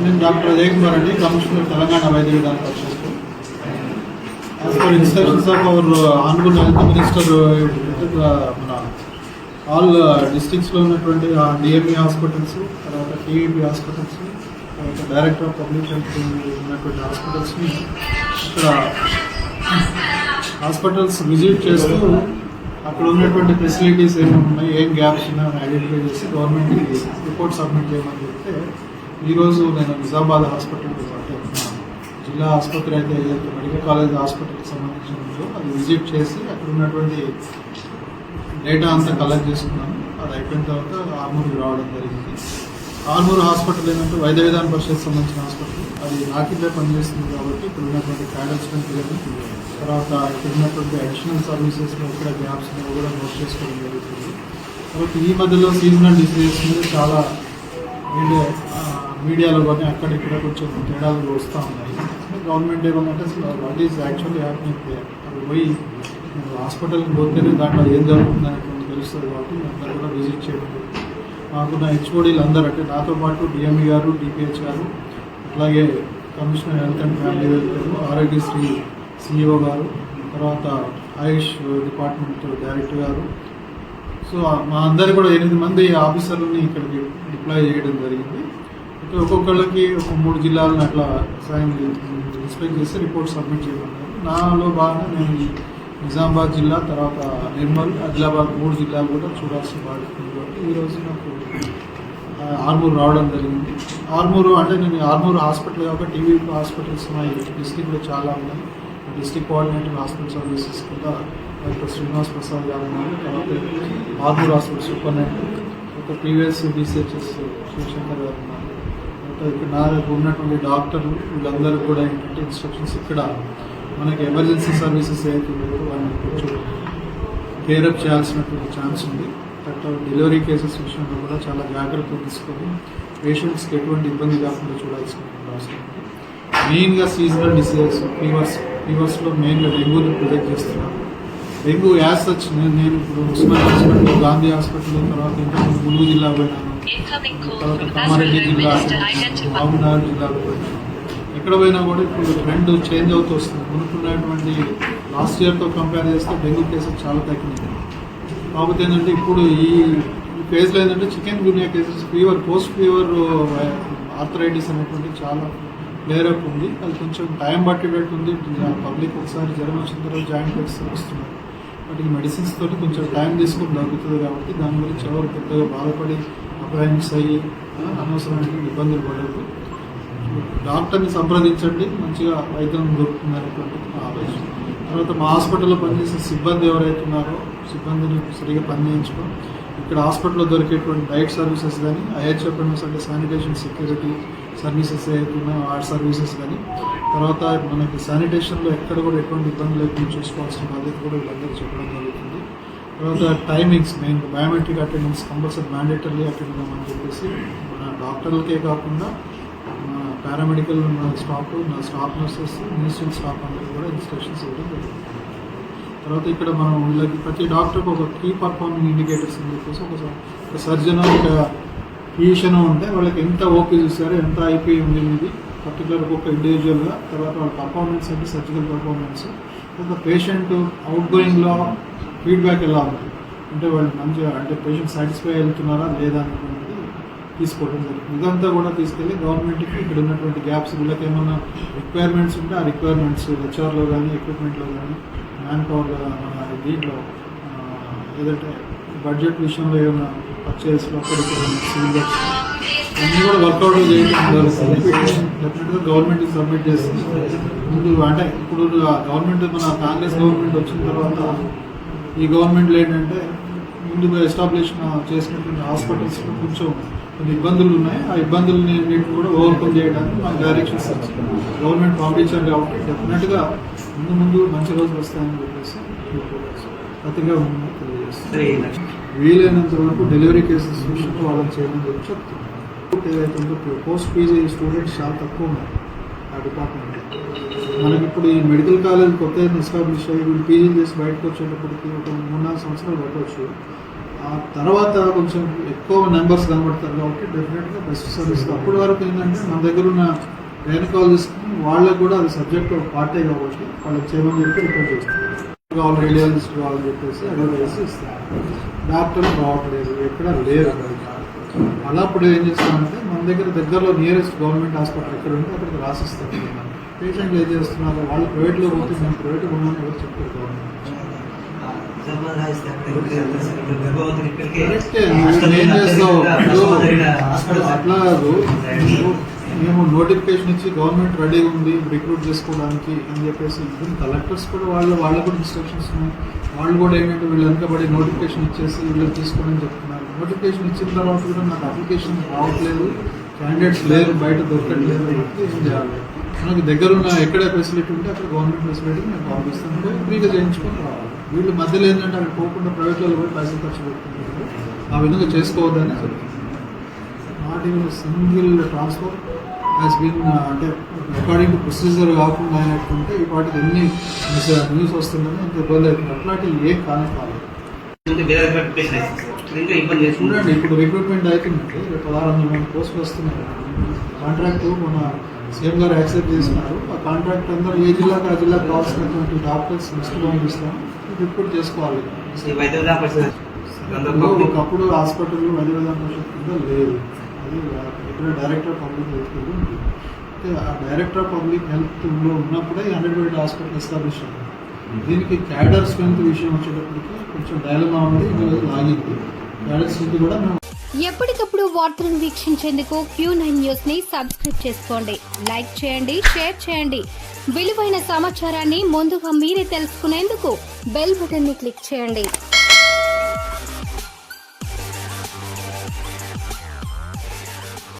నేను డాక్టర్ అజయ్ కుమార్ అండి. Commissioner Telangana Vaidya Vidhana Parishad as per instructions of our honourable health minister మన all డిస్ట్రిక్ట్స్లో uh, ఉన్నటువంటి uh, DME hospitals తర్వాత TEP hospitals తర్వాత డైరెక్టర్ ఆఫ్ పబ్లిక్ హెల్త్ ఉన్నటువంటి హాస్పిటల్స్ని ఇక్కడ హాస్పిటల్స్ విజిట్ చేస్తూ అక్కడ ఉన్నటువంటి ఫెసిలిటీస్ ఏమేమి ఉన్నాయి ఏం గ్యాప్స్ ఉన్నాయని ఐడెంటిఫై చేసి గవర్నమెంట్కి రిపోర్ట్ సబ్మిట్ చేయమని చెప్తే ఈరోజు నేను నిజామాబాద్ హాస్పిటల్ అంటే జిల్లా ఆసుపత్రి అయితే ఏదైతే మెడికల్ కాలేజ్ హాస్పిటల్కి సంబంధించిన ఉందో అది విజిట్ చేసి అక్కడ ఉన్నటువంటి డేటా అంతా కలెక్ట్ చేసుకున్నాను. అది అయిపోయిన తర్వాత ఆర్మూర్కి రావడం జరిగింది. ఆర్మూర్ హాస్పిటల్ ఏంటంటే వైద్య విధాన పరిషత్ సంబంధించిన హాస్పిటల్. అది నాకిందే పనిచేస్తుంది కాబట్టి ఇక్కడ ఉన్నటువంటి క్యాడర్ స్ట్రెంత్ కానీ తర్వాత ఇక్కడ ఉన్నటువంటి అడిషనల్ సర్వీసెస్లో ఇక్కడ గ్యాప్స్ కూడా నోట్ చేసుకోవడం జరుగుతుంది. కాబట్టి ఈ మధ్యలో సీజనల్ డిసీజెస్ మీద చాలా మీడియాలో కానీ అక్కడ ఇక్కడ కొంచెం తేడాలు వస్తూ ఉన్నాయి. గవర్నమెంట్ ఏమన్నంటే వాట్ ఈజ్ యాక్చువల్లీ హ్యాపీనింగ్ అక్కడ పోయి హాస్పిటల్కి పోతేనే దాంట్లో ఏం జరుగుతుందని కొంచెం తెలుస్తుంది కాబట్టి అందరూ కూడా విజిట్ చేయడం మాకున్న హెచ్ఓడీలు అందరూ అంటే నాతో పాటు డిఎంఈ గారు డిపిహెచ్ గారు అట్లాగే commissioner health and family welfare Aarogyasri CEO గారు తర్వాత ఆయుష్ డిపార్ట్మెంట్ డైరెక్టర్ గారు. సో మా అందరు కూడా ఎనిమిది మంది ఆఫీసర్లని ఇక్కడికి డిప్లాయ్ చేయడం జరిగింది. అంటే ఒక్కొక్కళ్ళకి ఒక మూడు జిల్లాలను అట్లా సాయం ఇన్స్పెక్ట్ చేసి రిపోర్ట్ సబ్మిట్ చేయమన్నారు. నాలో భాగంగా నేను నిజామాబాద్ జిల్లా తర్వాత నిర్మల్ ఆదిలాబాద్ మూడు జిల్లాలు కూడా చూడాల్సిన బాధ్యత కాబట్టి ఈరోజు నాకు ఆర్మూర్ రావడం జరిగింది. ఆర్మూరు అంటే నేను ఆర్మూరు హాస్పిటల్ కాబట్టి టీవీ హాస్పిటల్స్ ఉన్నాయి డిస్టిక్లో చాలా ఉన్నాయి. డిస్టిక్ కోఆర్డినేటర్ హాస్పిటల్ సర్వీసెస్ కూడా డాక్టర్ శ్రీనివాస్ ప్రసాద్ గారు ఉన్నారు. తర్వాత ఆర్మూర్ హాస్పిటల్ సూపరింటెండెంట్ ఒక ప్రీవియస్ రీసెర్చెస్ శివశంకర్ గారు ఉన్నారు. నాకు నా దగ్గర ఉన్నటువంటి డాక్టర్లు వీళ్ళందరూ కూడా ఏంటంటే ఇన్స్ట్రక్షన్స్ ఇక్కడ. మనకి ఎమర్జెన్సీ సర్వీసెస్ ఏవైతే వాళ్ళని కొంచెం కేరప్ చేయాల్సినటువంటి ఛాన్స్ ఉంది. తర్వాత డెలివరీ కేసెస్ విషయంలో కూడా చాలా జాగ్రత్తలు తీసుకొని పేషెంట్స్కి ఎటువంటి ఇబ్బంది కాకుండా చూడాల్సిన అవసరం ఉంది. మెయిన్గా సీజనల్ డిసీజెస్ ఫీవర్స్ ఫీవర్స్లో మెయిన్గా డెంగ్యూని ప్రొటెక్ట్ చేస్తున్నాం. డెంగ్యూ యాజ్ సచ్ నేను నేను ఇప్పుడు ఉస్మాన్ హాస్పిటల్ గాంధీ హాస్పిటల్ తర్వాత ఇంకా ములుగు జిల్లా పోయినాను. తర్వాత కామారెడ్డి జిల్లా. మహబూబ్నగర్ జిల్లాలో ఎక్కడ పోయినా కూడా ఇప్పుడు ట్రెండ్ చేంజ్ అవుతూ వస్తుంది మునుకున్నటువంటి లాస్ట్ ఇయర్తో కంపేర్ చేస్తే డెంగ్యూ కేసెస్ చాలా తగ్గినాయి. కాకపోతే ఏంటంటే ఇప్పుడు ఈ ఫేజ్లో ఏంటంటే chikungunya cases fever post fever arthritis అనేటువంటి చాలా ఫ్లేర్ అప్ ఉంది. అది కొంచెం టైం పట్టేటట్టుంది పబ్లిక్ ఒకసారి జ్వరం వచ్చిన తర్వాత జాయింట్ పెయిన్స్ వస్తున్నారు. వాటికి మెడిసిన్స్ తోటి కొంచెం టైం తీసుకుని దొరుకుతుంది కాబట్టి దాని గురించి ఎవరు పెద్దగా బాధపడి అప్లయన్స్ అయ్యి అనవసరమైన ఇబ్బందులు పడదు డాక్టర్ని సంప్రదించండి మంచిగా వైద్యం దొరుకుతుంది అనేటువంటి ఆలోచన. తర్వాత మా హాస్పిటల్లో పనిచేసే సిబ్బంది ఎవరైతే ఉన్నారో సిబ్బందిని సరిగా పనిచేయించుకొని ఇక్కడ హాస్పిటల్లో దొరికేటువంటి డైట్ సర్వీసెస్ కానీ ఐహెచ్ఎఫ్ఎంఎస్ అంటే శానిటేషన్ సెక్యూరిటీ సర్వీసెస్ ఏవైతే ఉన్నాయో ఆ సర్వీసెస్ కానీ తర్వాత మనకి శానిటేషన్లో ఎక్కడ కూడా ఎటువంటి ఇబ్బంది లేకుండా చూసుకోవాల్సిన బాధ్యత కూడా వీళ్ళందరూ చెప్పడం జరుగుతుంది తర్వాత timings main biometric attendance compulsory mandatory attend అని చెప్పేసి మన డాక్టర్లకే కాకుండా మన పారామెడికల్ స్టాఫ్ నా స్టాఫ్ నర్సెస్ మినిస్ట్రీ స్టాఫ్ అందరూ కూడా ఇన్స్ట్రక్షన్స్ ఇవ్వడం జరుగుతుంది. తర్వాత ఇక్కడ మనం వీళ్ళకి ప్రతి డాక్టర్కి ఒక కీ పర్ఫార్మింగ్ ఇండికేటర్స్ అని చెప్పేసి ఒక సర్జన్ ఒక ఫిజిషియన్ ఉంటే వాళ్ళకి ఎంత ఓకే చూసారు ఎంత ఐపీ ఉంది ఇది పర్టికులర్ ఒక్కొక్క ఇండివిజువల్గా తర్వాత వాళ్ళ పర్ఫార్మెన్స్ అంటే సర్జికల్ పర్ఫార్మెన్స్ తర్వాత పేషెంట్ అవుట్ గోయింగ్లో ఫీడ్బ్యాక్ ఎలా ఉంది? అంటే వాళ్ళు మంచిగా అంటే పేషెంట్ సాటిస్ఫై అవుతున్నారా లేదా అనేటువంటిది తీసుకోవడం జరుగుతుంది ఇదంతా కూడా తీసుకెళ్ళి గవర్నమెంట్కి ఇక్కడ ఉన్నటువంటి గ్యాప్స్ వీళ్ళకి ఏమైనా రిక్వైర్మెంట్స్ ఉంటే ఆ రిక్వైర్మెంట్స్ హెచ్ఆర్లో కానీ ఎక్విప్మెంట్లో కానీ మ్యాన్ పవర్ మన దీంట్లో ఏదంటే బడ్జెట్ విషయంలో ఏమైనా పర్చేస్లో అక్కడికి సివిల్ అన్నీ కూడా వర్కౌట్ చేయడం జరుగుతుంది. డెఫినెట్గా గవర్నమెంట్ సబ్మిట్ చేస్తుంది. ముందు అంటే ఇప్పుడు గవర్నమెంట్ మన కాంగ్రెస్ గవర్నమెంట్ వచ్చిన తర్వాత ఈ గవర్నమెంట్లో ఏంటంటే ముందుగా ఎస్టాబ్లిష్ చేసినటువంటి హాస్పిటల్స్ కొంచెం కొన్ని ఇబ్బందులు ఉన్నాయి. ఆ ఇబ్బందులని అన్నింటిని కూడా ఓవర్కమ్ చేయడానికి మాకు డైరెక్షన్స్ ఇచ్చింది గవర్నమెంట్ పంపించారు కాబట్టి డెఫినెట్గా ముందు ముందు మంచి రోజులు వస్తాయని చెప్పేసి అతిగా వీలైనంత వరకు డెలివరీ కేసెస్ విషయంలో వాళ్ళని చేయమని చెప్పి చెప్తున్నాను. ఏదైతే ఉందో పోస్ట్ పీజీ స్టూడెంట్స్ చాలా తక్కువ ఉన్నారు ఆ డిపార్ట్మెంట్లో మనకి ఇప్పుడు ఈ మెడికల్ కాలేజ్ కొత్త ఎస్టాబ్లిష్ అయ్యి వీళ్ళు పీజీ చేసి బయటకు వచ్చేటప్పటికి ఒక మూడు నాలుగు సంవత్సరాలు పట్టవచ్చు. ఆ తర్వాత కొంచెం ఎక్కువ నెంబర్స్ కనబడతారు కాబట్టి డెఫినెట్గా బెస్ట్ సర్వీస్ అప్పటి వరకు ఏంటంటే మన దగ్గర ఉన్న గైనకాలజిస్ట్ వాళ్ళకు కూడా అది సబ్జెక్ట్ ఒక పార్టే కాబట్టి వాళ్ళకి చేయమని చెప్పి రిపోర్ట్ చేస్తారు. కావాలి రేడియాలజిస్ట్ కావాలని చెప్పేసి అడ్వర్టైజ్ ఇస్తారు. డాక్టర్లు రావట్లేదు ఎక్కడ లేరు. అలా అప్పుడు ఏం చేస్తామంటే మన దగ్గర దగ్గరలో నియరెస్ట్ గవర్నమెంట్ హాస్పిటల్ ఎక్కడ ఉంటే అక్కడికి రాసిస్తాం పేషెంట్లు ఏం చేస్తున్నారు వాళ్ళు ప్రైవేట్లో పోతే మేము ప్రైవేట్గా ఉన్నామని ఎవరు చెప్పారు గవర్నమెంట్ అట్లా మేము నోటిఫికేషన్ ఇచ్చి గవర్నమెంట్ రెడీగా ఉంది రిక్రూట్ చేసుకోవడానికి అని చెప్పేసి ఈవెన్ కలెక్టర్స్ కూడా వాళ్ళు వాళ్ళకు కూడా ఇన్స్ట్రక్షన్స్ ఉన్నాయి. వాళ్ళు కూడా ఏంటంటే వీళ్ళు వెనకబడి నోటిఫికేషన్ ఇచ్చేసి వీళ్ళు తీసుకోమని చెప్తున్నారు. నోటిఫికేషన్ ఇచ్చిన తర్వాత కూడా నాకు అప్లికేషన్ రావట్లేదు. క్యాండిడేట్స్ లేరు బయట దొరకట్లేదు. ఏం చేయాలి మనకి దగ్గర ఉన్న ఎక్కడ ఫెసిలిటీ ఉంటే అక్కడ గవర్నమెంట్ ఫెసిలిటీ మేము పంపిస్తాం ఫ్రీగా చేయించుకొని రావాలి. వీళ్ళు మధ్యలో ఏంటంటే అక్కడ పోకుండా ప్రైవేట్లో కూడా పైసలు ఖర్చు పెట్టుకుంటారు ఆ విధంగా చేసుకోవద్దని చెప్తున్నాను. Not even single transfer has been అంటే అకార్డింగ్ టు ప్రొసీజర్ కాకుండా అయినట్టుంటే ఈ వాటికి ఎన్ని న్యూస్ వస్తుందని అంత ఇబ్బంది అవుతుంది అట్లాంటివి ఏ కానే కాలేదు. చూడండి ఇప్పుడు రిక్రూట్మెంట్ అవుతుందంటే రేపు పదహారు వందల మంది పోస్టులు వస్తున్నాయి కాంట్రాక్ట్ మన సీఎం గారు యాక్సెప్ట్ చేసినారు ఆ కాంట్రాక్ట్ అందరూ ఏ జిల్లాకు ఆ జిల్లాకు కావాల్సినటువంటి డాక్టర్స్ లిస్ట్ పంపిస్తాం రిక్రూట్ చేసుకోవాలి. ఒకప్పుడు హాస్పిటల్ వైద్య విధాన కింద లేదు. అది ఇక్కడ డైరెక్టర్ పబ్లిక్ హెల్త్ కింద ఉంది. అయితే ఆ డైరెక్టర్ పబ్లిక్ హెల్త్లో ఉన్నప్పుడే హండ్రెడ్ బెడ్ హాస్పిటల్ ఎస్టాబ్లిష్ అయింది. దీనికి క్యాడర్ స్ట్రెంత్ విషయం వచ్చేటప్పటికి కొంచెం డైలమా ఉంది లాగింది. క్యాడర్ స్ట్రెంత్ కూడా మేము ఎప్పటికప్పుడు వార్తలను వీక్షించేందుకు క్యూ నైన్ న్యూస్ని సబ్స్క్రైబ్ చేసుకోండి. లైక్ చేయండి షేర్ చేయండి. విలువైన సమాచారాన్ని ముందుగా మీరే తెలుసుకునేందుకు బెల్ బటన్ని క్లిక్ చేయండి.